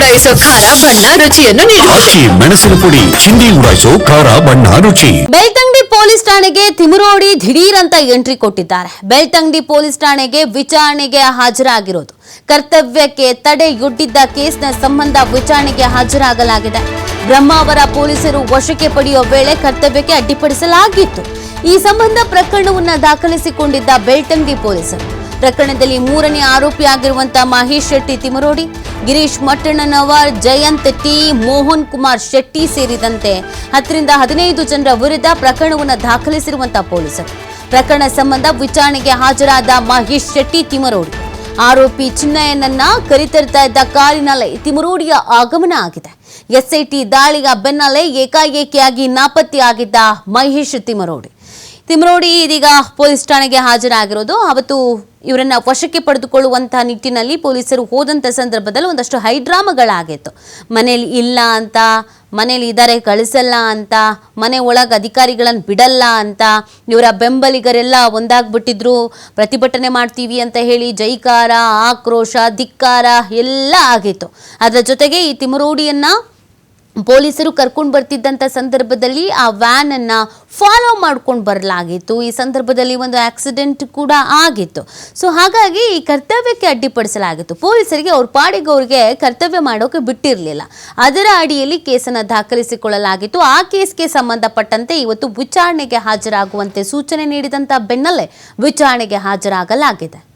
ಉಡಾಯಿಸೋ ಖಾರ ಬಣ್ಣ ರುಚಿಯನ್ನು ನೀಡುತ್ತದೆ ಮೆಣಸಿನ ಪುಡಿ ಚಿಂದಿ ಉಡಾಯಿಸೋ ಖಾರ ಬಣ್ಣ ರುಚಿ. ಬೆಳ್ತಂಗಡಿ ಪೊಲೀಸ್ ಠಾಣೆಗೆ ತಿಮುರೋಡಿ ದಿಢೀರ್ ಅಂತ ಎಂಟ್ರಿ ಕೊಟ್ಟಿದ್ದಾರೆ. ಬೆಳ್ತಂಗಡಿ ಪೊಲೀಸ್ ಠಾಣೆಗೆ ವಿಚಾರಣೆಗೆ ಹಾಜರಾಗಿರೋದು. ಕರ್ತವ್ಯಕ್ಕೆ ತಡೆಯೊಡ್ಡಿದ್ದ ಕೇಸ್ನ ಸಂಬಂಧ ವಿಚಾರಣೆಗೆ ಹಾಜರಾಗಲಾಗಿದೆ. ಬ್ರಹ್ಮ ಅವರ ಪೊಲೀಸರು ವಶಕ್ಕೆ ಪಡೆಯುವ ವೇಳೆ ಕರ್ತವ್ಯಕ್ಕೆ ಅಡ್ಡಿಪಡಿಸಲಾಗಿತ್ತು. ಈ ಸಂಬಂಧ ಪ್ರಕರಣವನ್ನು ದಾಖಲಿಸಿಕೊಂಡಿದ್ದ ಬೆಳ್ತಂಗಡಿ ಪೊಲೀಸರು. ಪ್ರಕರಣದಲ್ಲಿ ಮೂರನೇ ಆರೋಪಿಯಾಗಿರುವಂತಹ ಮಹೇಶ್ ಶೆಟ್ಟಿ ತಿಮರೋಡಿ ಗಿರೀಶ್ ಮಟ್ಟಣ್ಣನವರ್, ಜಯಂತ್ ಟಿ, ಮೋಹನ್ ಕುಮಾರ್ ಶೆಟ್ಟಿ ಸೇರಿದಂತೆ ಹತ್ತರಿಂದ ಹದಿನೈದು ಜನರ ವಿರುದ್ಧ ಪ್ರಕರಣವನ್ನು ದಾಖಲಿಸಿರುವಂತಹ ಪೊಲೀಸರು. ಪ್ರಕರಣ ಸಂಬಂಧ ವಿಚಾರಣೆಗೆ ಹಾಜರಾದ ಮಹೇಶ್ ಶೆಟ್ಟಿ ತಿಮರೋಡಿ ಆರೋಪಿ ಚಿನ್ನಯ್ಯನನ್ನ ಕರೆತರ್ತಾ ಇದ್ದ ಕಾರಿನಲ್ಲಿ ತಿಮರೋಡಿಯ ಆಗಮನ ಆಗಿದೆ. ಎಸ್ಐಟಿ ದಾಳಿಯ ಬೆನ್ನಲ್ಲೇ ಏಕಾಏಕಿಯಾಗಿ ನಾಪತ್ತೆಯಾಗಿದ್ದ ಮಹೇಶ್ ತಿಮರೋಡಿ ತಿಮರೋಡಿ ಇದೀಗ ಪೊಲೀಸ್ ಠಾಣೆಗೆ ಹಾಜರಾಗಿರೋದು. ಅವತ್ತು ಇವರನ್ನ ವಶಕ್ಕೆ ಪಡೆದುಕೊಳ್ಳುವಂತಹ ನಿಟ್ಟಿನಲ್ಲಿ ಪೊಲೀಸರು ಹೋದಂಥ ಸಂದರ್ಭದಲ್ಲಿ ಒಂದಷ್ಟು ಹೈಡ್ರಾಮಗಳಾಗಿತ್ತು. ಮನೇಲಿ ಇಲ್ಲ ಅಂತ, ಮನೇಲಿ ಇದ್ದಾರೆ ಕಳಿಸಲ್ಲ ಅಂತ, ಮನೆ ಒಳಗೆ ಅಧಿಕಾರಿಗಳನ್ನು ಬಿಡಲ್ಲ ಅಂತ, ಇವರ ಬೆಂಬಲಿಗರೆಲ್ಲ ಒಂದಾಗ್ಬಿಟ್ಟಿದ್ರು. ಪ್ರತಿಭಟನೆ ಮಾಡ್ತೀವಿ ಅಂತ ಹೇಳಿ ಜೈಕಾರ, ಆಕ್ರೋಶ, ಧಿಕ್ಕಾರ ಎಲ್ಲ ಆಗಿತ್ತು. ಅದರ ಜೊತೆಗೆ ಈ ತಿಮರೋಡಿಯನ್ನ ಪೊಲೀಸರು ಕರ್ಕೊಂಡು ಬರ್ತಿದ್ದಂಥ ಸಂದರ್ಭದಲ್ಲಿ ಆ ವ್ಯಾನನ್ನು ಫಾಲೋ ಮಾಡ್ಕೊಂಡು ಬರಲಾಗಿತ್ತು. ಈ ಸಂದರ್ಭದಲ್ಲಿ ಒಂದು ಆಕ್ಸಿಡೆಂಟ್ ಕೂಡ ಆಗಿತ್ತು. ಸೊ, ಹಾಗಾಗಿ ಈ ಕರ್ತವ್ಯಕ್ಕೆ ಅಡ್ಡಿಪಡಿಸಲಾಗಿತ್ತು. ಪೊಲೀಸರಿಗೆ ಅವ್ರ ಪಾಡಿಗೆ ಅವ್ರಿಗೆ ಕರ್ತವ್ಯ ಮಾಡೋಕೆ ಬಿಟ್ಟಿರಲಿಲ್ಲ. ಅದರ ಅಡಿಯಲ್ಲಿ ಕೇಸನ್ನು ದಾಖಲಿಸಿಕೊಳ್ಳಲಾಗಿತ್ತು. ಆ ಕೇಸ್ಗೆ ಸಂಬಂಧಪಟ್ಟಂತೆ ಇವತ್ತು ವಿಚಾರಣೆಗೆ ಹಾಜರಾಗುವಂತೆ ಸೂಚನೆ ನೀಡಿದಂಥ ಬೆನ್ನಲ್ಲೇ ವಿಚಾರಣೆಗೆ ಹಾಜರಾಗಲಾಗಿದೆ.